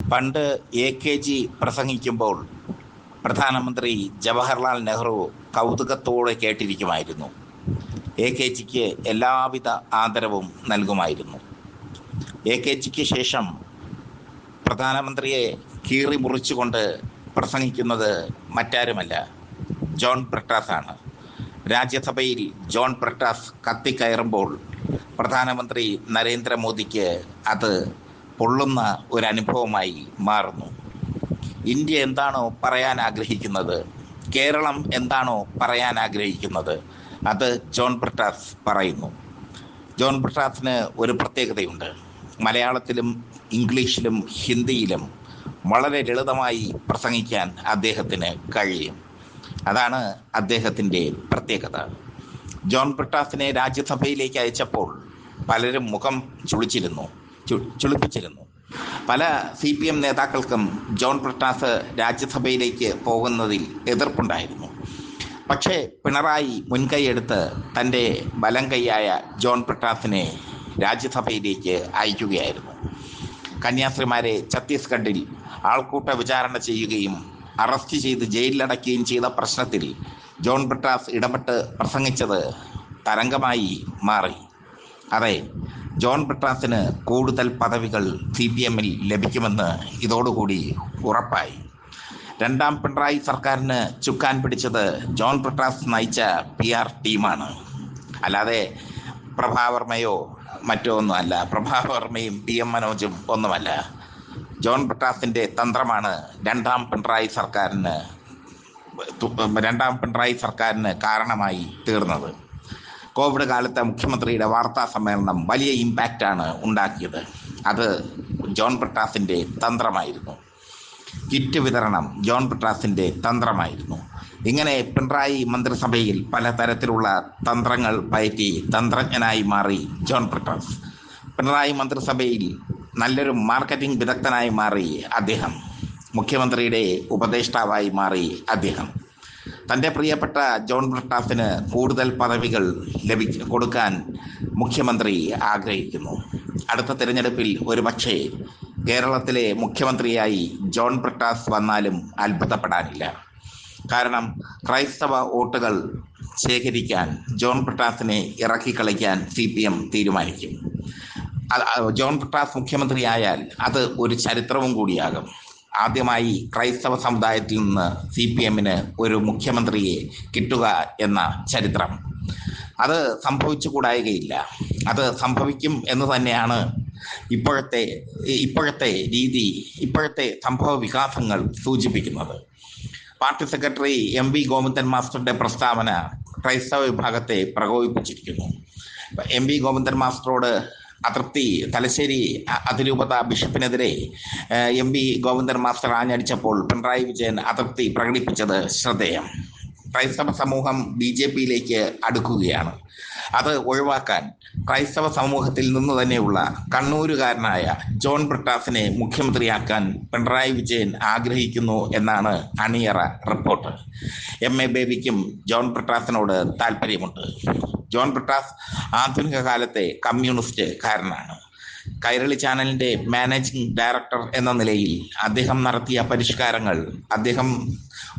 പണ്ട് A K G പ്രസംഗിക്കുമ്പോൾ പ്രധാനമന്ത്രി ജവഹർലാൽ നെഹ്റു കൗതുകത്തോടെ കേട്ടിരിക്കുമായിരുന്നു. എ കെ ജിക്ക് എല്ലാവിധ ആദരവും നൽകുമായിരുന്നു. എ കെ ജിക്ക് ശേഷം പ്രധാനമന്ത്രിയെ കീറി മുറിച്ചുകൊണ്ട് പ്രസംഗിക്കുന്നത് മറ്റാരുമല്ല ജോൺ ബ്രിട്ടാസ് ആണ് രാജ്യസഭയിൽ ജോൺ ബ്രട്ടാസ് കത്തിക്കയറുമ്പോൾ പ്രധാനമന്ത്രി നരേന്ദ്രമോദിക്ക് അത് പൊള്ളുന്ന ഒരു അനുഭവമായി മാറുന്നു. ഇന്ത്യ എന്താണോ പറയാൻ ആഗ്രഹിക്കുന്നത്? കേരളം എന്താണോ പറയാൻ ആഗ്രഹിക്കുന്നത്? അത് ജോൺ ബ്രിട്ടാസ് പറയുന്നു. ജോൺ ബ്രിട്ടാസിന് ഒരു പ്രത്യേകതയുണ്ട്. മലയാളത്തിലും ഇംഗ്ലീഷിലും ഹിന്ദിയിലും വളരെ ലളിതമായി പ്രസംഗിക്കാൻ അദ്ദേഹത്തിന് കഴിയും. അതാണ് അദ്ദേഹത്തിന്റെ പ്രത്യേകത. ജോൺ ബ്രിട്ടാസിനെ രാജ്യസഭയിലേക്ക് അയച്ചപ്പോൾ പലരും മുഖം ചുളിച്ചിരുന്നു. ചുളിപ്പിച്ചിരുന്നു. പല സി പി എം നേതാക്കൾക്കും ജോൺ പ്രട്ടാസ് രാജ്യസഭയിലേക്ക് പോകുന്നതിൽ എതിർപ്പുണ്ടായിരുന്നു. പക്ഷേ പിണറായി മുൻകൈയെടുത്ത് തന്റെ വലം കൈയായ ജോൺ പ്രട്ടാസിനെ രാജ്യസഭയിലേക്ക് അയക്കുകയായിരുന്നു. കന്യാസ്ത്രീമാരെ ഛത്തീസ്ഗഡിൽ ആൾക്കൂട്ട വിചാരണ ചെയ്യുകയും അറസ്റ്റ് ചെയ്ത് ജയിലിലടക്കുകയും ചെയ്ത പ്രശ്നത്തിൽ ജോൺ ബ്രിട്ടാസ് ഇടപെട്ട് പ്രസംഗിച്ചത് തരംഗമായി മാറി. അതെ ജോൺ ബ്രിട്ടാസിന് കൂടുതൽ പദവികൾ സി പി എമ്മിൽ ലഭിക്കുമെന്ന് ഇതോടുകൂടി ഉറപ്പായി. രണ്ടാം പിണറായി സർക്കാരിന് ചുക്കാൻ പിടിച്ചത് ജോൺ ബ്രിട്ടാസ് നയിച്ച പി ആർ ടീമാണ്. അല്ലാതെ പ്രഭാവർമ്മയോ മറ്റോ ഒന്നുമല്ല പ്രഭാവർമ്മയും പി എം മനോജും ഒന്നുമല്ല. ജോൺ ബ്രിട്ടാസിന്റെ തന്ത്രമാണ് രണ്ടാം പിണറായി സർക്കാരിന് രണ്ടാം പിണറായി സർക്കാരിന് കാരണമായി തീർന്നത്. കോവിഡ് കാലത്തെ മുഖ്യമന്ത്രിയുടെ വാർത്താ സമ്മേളനം വലിയ ഇമ്പാക്റ്റാണ് ഉണ്ടാക്കിയത്. അത് ജോൺ പ്രട്ടാസിന്റെ തന്ത്രമായിരുന്നു. കിറ്റ് വിതരണം ജോൺ പ്രട്ടാസിന്റെ തന്ത്രമായിരുന്നു. ഇങ്ങനെ പിണറായി മന്ത്രിസഭയിൽ പലതരത്തിലുള്ള തന്ത്രങ്ങൾ പയറ്റി തന്ത്രജ്ഞനായി മാറി ജോൺ പ്രട്ടാസ്. പിണറായി മന്ത്രിസഭയിൽ നല്ലൊരു മാർക്കറ്റിംഗ് വിദഗ്ധനായി മാറി അദ്ദേഹം. മുഖ്യമന്ത്രിയുടെ ഉപദേഷ്ടാവായി മാറി അദ്ദേഹം. തന്റെ പ്രിയപ്പെട്ട ജോൺ ബ്രട്ടാഫിന് കൂടുതൽ പദവികൾ ലഭിച്ച് കൊടുക്കാൻ മുഖ്യമന്ത്രി ആഗ്രഹിക്കുന്നു. അടുത്ത തിരഞ്ഞെടുപ്പിൽ ഒരുപക്ഷെ കേരളത്തിലെ മുഖ്യമന്ത്രിയായി ജോൺ ബ്രിട്ടാസ് വന്നാലും അത്ഭുതപ്പെടാനില്ല. കാരണം ക്രൈസ്തവ വോട്ടുകൾ ശേഖരിക്കാൻ ജോൺ ബ്രിട്ടാസിനെ ഇറക്കിക്കളിക്കാൻ സി പി എം തീരുമാനിക്കും ജോൺ ബ്രിട്ടാസ് മുഖ്യമന്ത്രിയായാൽ അത് ഒരു ചരിത്രവും കൂടിയാകും. ആദ്യമായി ക്രൈസ്തവ സമുദായത്തിൽ നിന്ന് സി പി എമ്മിന് ഒരു മുഖ്യമന്ത്രിയെ കിട്ടുക എന്ന ചരിത്രം. അത് സംഭവിച്ചു സംഭവിച്ചുകൂടായികയില്ല അത് സംഭവിക്കും എന്ന് തന്നെയാണ് ഇപ്പോഴത്തെ ഇപ്പോഴത്തെ രീതി ഇപ്പോഴത്തെ സംഭവ വികാസങ്ങൾ സൂചിപ്പിക്കുന്നത്. Party secretary M V Govindan മാസ്റ്ററുടെ പ്രസ്താവന ക്രൈസ്തവ വിഭാഗത്തെ പ്രകോപിപ്പിച്ചിരിക്കുന്നു. എം വി ഗോവിന്ദൻ മാസ്റ്ററോട് അതൃപ്തി തലശ്ശേരി അതിരൂപത ബിഷപ്പിനെതിരെ എം വി ഗോവിന്ദൻ മാസ്റ്റർ ആഞ്ഞടിച്ചപ്പോൾ പിണറായി വിജയൻ അതൃപ്തി പ്രകടിപ്പിച്ചത് ശ്രദ്ധേയം. ക്രൈസ്തവ സമൂഹം ബി ജെ പിയിലേക്ക് അടുക്കുകയാണ്. അത് ഒഴിവാക്കാൻ ക്രൈസ്തവ സമൂഹത്തിൽ നിന്ന് തന്നെയുള്ള കണ്ണൂരുകാരനായ ജോൺ ബ്രിട്ടാസിനെ മുഖ്യമന്ത്രിയാക്കാൻ പിണറായി വിജയൻ ആഗ്രഹിക്കുന്നു എന്നാണ് അണിയറ റിപ്പോർട്ട്. എം എ ബേബിക്കും ജോൺ ബ്രിട്ടാസിനോട് താല്പര്യമുണ്ട് ജോൺ ബ്രിട്ടാസ് ആധുനിക കാലത്തെ കമ്മ്യൂണിസ്റ്റ് കാരനാണ്. കൈരളി ചാനലിന്റെ മാനേജിംഗ് ഡയറക്ടർ എന്ന നിലയിൽ അദ്ദേഹം നടത്തിയ പരിഷ്കാരങ്ങൾ അദ്ദേഹം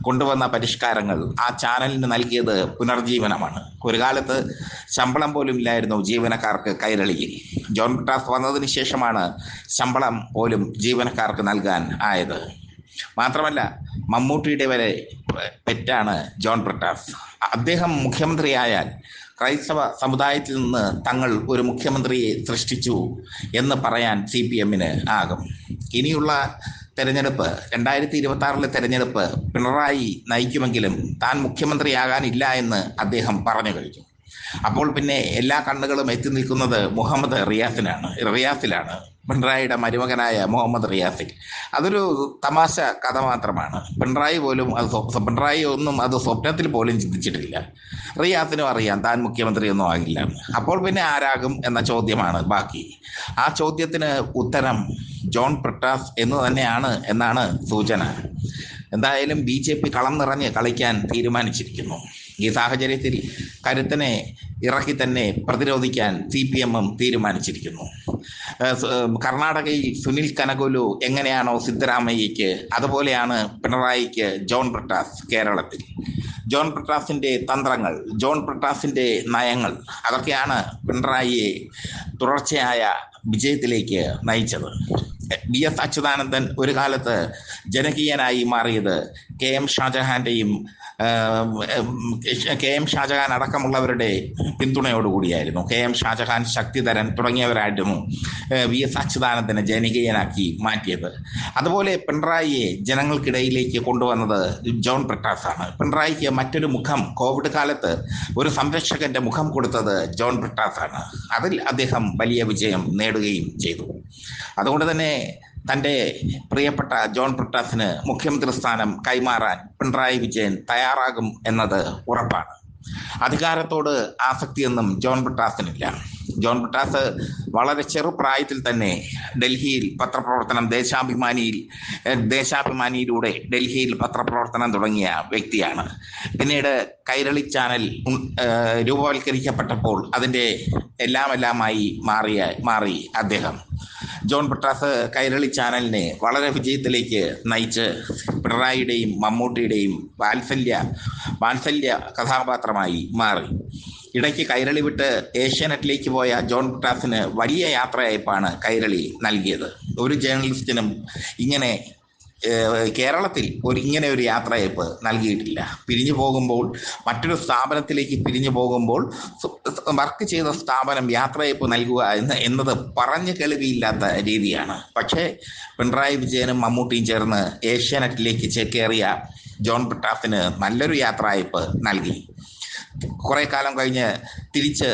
കൊണ്ടുവന്ന പരിഷ്കാരങ്ങൾ ആ ചാനലിന് നൽകിയത് പുനർജീവനമാണ്. ഒരു കാലത്ത് ശമ്പളം പോലും ഇല്ലായിരുന്നു ജീവനക്കാർക്ക് കൈരളിയിൽ. ജോൺ ബ്രിട്ടാസ് വന്നതിന് ശേഷമാണ് ശമ്പളം പോലും ജീവനക്കാർക്ക് നൽകാൻ ആയത്. മാത്രമല്ല മമ്മൂട്ടിയുടെ വരെ പെറ്റാണ് ജോൺ ബ്രിട്ടാസ് അദ്ദേഹം മുഖ്യമന്ത്രിയായാൽ ക്രൈസ്തവ സമുദായത്തിൽ നിന്ന് തങ്ങൾ ഒരു മുഖ്യമന്ത്രിയെ സൃഷ്ടിച്ചു എന്ന് പറയാൻ സി പി എമ്മിന് ആകും. ഇനിയുള്ള തെരഞ്ഞെടുപ്പ് രണ്ടായിരത്തി ഇരുപത്തി ആറിലെ തെരഞ്ഞെടുപ്പ് പിണറായി നയിക്കുമെങ്കിലും താൻ മുഖ്യമന്ത്രിയാകാനില്ല എന്ന് അദ്ദേഹം പറഞ്ഞു കഴിഞ്ഞു. അപ്പോൾ പിന്നെ എല്ലാ കണ്ണുകളും എത്തി നിൽക്കുന്നത് മുഹമ്മദ് റിയാസിനാണ് റിയാസിലാണ്. പിണറായിയുടെ മരുമകനായ മുഹമ്മദ് റിയാസിൽ അതൊരു തമാശ കഥ മാത്രമാണ്. പിണറായി പോലും അത് പിണറായി ഒന്നും അത് സ്വപ്നത്തിൽ പോലും ചിന്തിച്ചിട്ടില്ല. റിയാസിനും അറിയാം താൻ മുഖ്യമന്ത്രിയൊന്നും ആകില്ല. അപ്പോൾ പിന്നെ ആരാകും എന്ന ചോദ്യമാണ് ബാക്കി. ആ ചോദ്യത്തിന് ഉത്തരം ജോൺ പ്രട്ടാസ് എന്ന് തന്നെയാണ് എന്നാണ് സൂചന. എന്തായാലും ബി ജെ പി കളം നിറഞ്ഞ് കളിക്കാൻ തീരുമാനിച്ചിരിക്കുന്നു. ഈ സാഹചര്യത്തിൽ കരുത്തനെ ഇറക്കി തന്നെ പ്രതിരോധിക്കാൻ സി പി എമ്മും തീരുമാനിച്ചിരിക്കുന്നു. കർണാടകയിൽ സുനിൽ കനകുലു എങ്ങനെയാണോ സിദ്ധരാമയ്യക്ക് അതുപോലെയാണ് പിണറായിക്ക് ജോൺ ബ്രിട്ടാസ് കേരളത്തിൽ. ജോൺ ബ്രിട്ടാസിന്റെ തന്ത്രങ്ങൾ ജോൺ ബ്രിട്ടാസിന്റെ നയങ്ങൾ അതൊക്കെയാണ് പിണറായിയെ തുടർച്ചയായ വിജയത്തിലേക്ക് നയിച്ചത്. ബി എസ് അച്യുതാനന്ദൻ ഒരു കാലത്ത് ജനകീയനായി മാറിയത് കെ എം ഷാജഹാന്റെയും കെ എം ഷാജഹാൻ അടക്കമുള്ളവരുടെ പിന്തുണയോടുകൂടിയായിരുന്നു. കെ എം ഷാജഹാൻ ശക്തിധരൻ തുടങ്ങിയവരായിരുന്നു വി എസ് അച്യുതാനന്ദനെ ജനകീയനാക്കി മാറ്റിയത്. അതുപോലെ പിണറായിയെ ജനങ്ങൾക്കിടയിലേക്ക് കൊണ്ടുവന്നത് ജോൺ ബ്രിട്ടാസാണ് പിണറായിക്ക് മറ്റൊരു മുഖം കോവിഡ് കാലത്ത് ഒരു സംരക്ഷകന്റെ മുഖം കൊടുത്തത് ജോൺ ബ്രിട്ടാസാണ് അതിൽ അദ്ദേഹം വലിയ വിജയം നേടുകയും ചെയ്തു. അതുകൊണ്ട് തന്നെ തന്റെ പ്രിയപ്പെട്ട ജോൺ ബ്രിട്ടാസിന് മുഖ്യമന്ത്രി സ്ഥാനം കൈമാറാൻ പിണറായി വിജയൻ തയ്യാറാകും എന്നത് ഉറപ്പാണ്. അധികാരത്തോട് ആസക്തിയൊന്നും ജോൺ ബ്രിട്ടാസിനില്ല ജോൺ ബ്രിട്ടാസ് വളരെ ചെറുപ്രായത്തിൽ തന്നെ ഡൽഹിയിൽ പത്രപ്രവർത്തനം ദേശാഭിമാനിയിൽ ദേശാഭിമാനിയിലൂടെ ഡൽഹിയിൽ പത്രപ്രവർത്തനം തുടങ്ങിയ വ്യക്തിയാണ്. പിന്നീട് കൈരളി ചാനൽ രൂപവൽക്കരിക്കപ്പെട്ടപ്പോൾ അതിന്റെ എല്ലാമെല്ലാമായി മാറിയ മാറി അദ്ദേഹം. ജോൺ ബ്രിട്ടാസ് കൈരളി ചാനലിനെ വളരെ വിജയത്തിലേക്ക് നയിച്ച് പിണറായിയുടെയും മമ്മൂട്ടിയുടെയും വാത്സല്യ വാത്സല്യ കഥാപാത്രമായി മാറി. ഇടയ്ക്ക് കൈരളി വിട്ട് ഏഷ്യാനെറ്റിലേക്ക് പോയ ജോൺ ബ്രിട്ടാസിന് വലിയ യാത്രയയപ്പാണ് കൈരളി നൽകിയത്. ഒരു ജേർണലിസ്റ്റിനും ഇങ്ങനെ കേരളത്തിൽ ഒരു ഇങ്ങനെ ഒരു യാത്രയയപ്പ് നൽകിയിട്ടില്ല. പിരിഞ്ഞു പോകുമ്പോൾ മറ്റൊരു സ്ഥാപനത്തിലേക്ക് പിരിഞ്ഞു പോകുമ്പോൾ വർക്ക് ചെയ്ത സ്ഥാപനം യാത്രയയപ്പ് നൽകുക എന്ന് എന്നത് പറഞ്ഞു കേൾവിയില്ലാത്ത രീതിയാണ്. പക്ഷേ പിണറായി വിജയനും മമ്മൂട്ടിയും ചേർന്ന് ഏഷ്യാനെറ്റിലേക്ക് ചേക്കേറിയ ജോൺ ബ്രിട്ടാസിന് നല്ലൊരു യാത്രയയപ്പ് നൽകി. കുറെ കാലം കഴിഞ്ഞ് തിരിച്ച്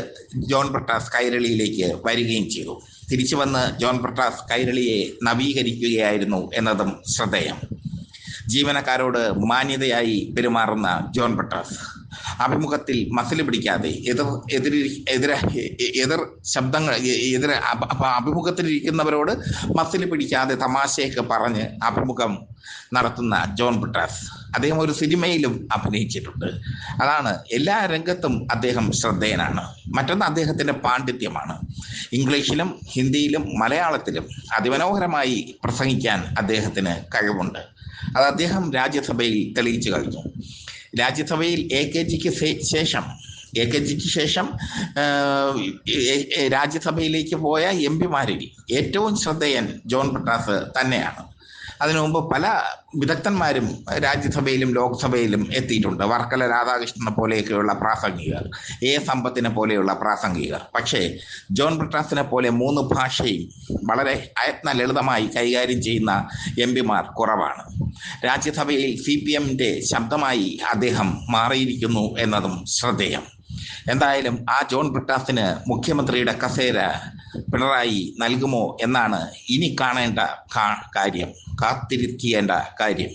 ജോൺ ബ്രിട്ടാസ് കൈരളിയിലേക്ക് വരികയും ചെയ്തു. തിരിച്ചു വന്ന് ജോൺ പ്രകാശ് കൈരളിയെ നവീകരിക്കുകയായിരുന്നു എന്നതും ശ്രദ്ധേയം. ജീവനക്കാരോട് മാന്യതയായി പെരുമാറുന്ന ജോൺ ബ്രിട്ടാസ് അഭിമുഖത്തിൽ മസിൽ പിടിക്കാതെ എതിർ എതിരി എതിര എതിർ ശബ്ദങ്ങൾ എതിര അഭിമുഖത്തിലിരിക്കുന്നവരോട് മസിൽ പിടിക്കാതെ തമാശയൊക്കെ പറഞ്ഞ് അഭിമുഖം നടത്തുന്ന ജോൺ ബ്രിട്ടാസ്. അദ്ദേഹം ഒരു സിനിമയിലും അഭിനയിച്ചിട്ടുണ്ട്. അതാണ് എല്ലാ രംഗത്തും അദ്ദേഹം ശ്രദ്ധേയനാണ്. മറ്റൊന്ന് അദ്ദേഹത്തിന്റെ പാണ്ഡിത്യമാണ്. ഇംഗ്ലീഷിലും ഹിന്ദിയിലും മലയാളത്തിലും അതിമനോഹരമായി പ്രസംഗിക്കാൻ അദ്ദേഹത്തിന് കഴിവുണ്ട്. അത് അദ്ദേഹം രാജ്യസഭയിൽ തെളിയിച്ചു കഴിഞ്ഞു. രാജ്യസഭയിൽ എ കെ ജിക്ക് ശേഷം എ കെ ജിക്ക് ശേഷം രാജ്യസഭയിലേക്ക് പോയ എം പിമാരിൽ ഏറ്റവും ശ്രദ്ധേയൻ ജോൺ പട്ടാസ് തന്നെയാണ്. അതിനു മുമ്പ് പല വിദഗ്ധന്മാരും രാജ്യസഭയിലും ലോക്സഭയിലും എത്തിയിട്ടുണ്ട്. വർക്കല രാധാകൃഷ്ണനെ പോലെയൊക്കെയുള്ള പ്രാസംഗികർ എ സമ്പത്തിനെ പോലെയുള്ള പ്രാസംഗികർ. പക്ഷേ ജോൺ ബ്രിട്ടാസിനെ പോലെ മൂന്ന് ഭാഷയും വളരെ അയത്ന ലളിതമായി കൈകാര്യം ചെയ്യുന്ന എം പിമാർ കുറവാണ്. രാജ്യസഭയിൽ സി പി എമ്മിന്റെ ശബ്ദമായി അദ്ദേഹം മാറിയിരിക്കുന്നു എന്നതും ശ്രദ്ധേയം. എന്തായാലും ആ ജോൺ ബ്രിട്ടാസിന് മുഖ്യമന്ത്രിയുടെ കസേര പിണറായി നൽകുമോ എന്നാണ് ഇനി കാണേണ്ട കാര്യം കാത്തിരിക്കേണ്ട കാര്യം.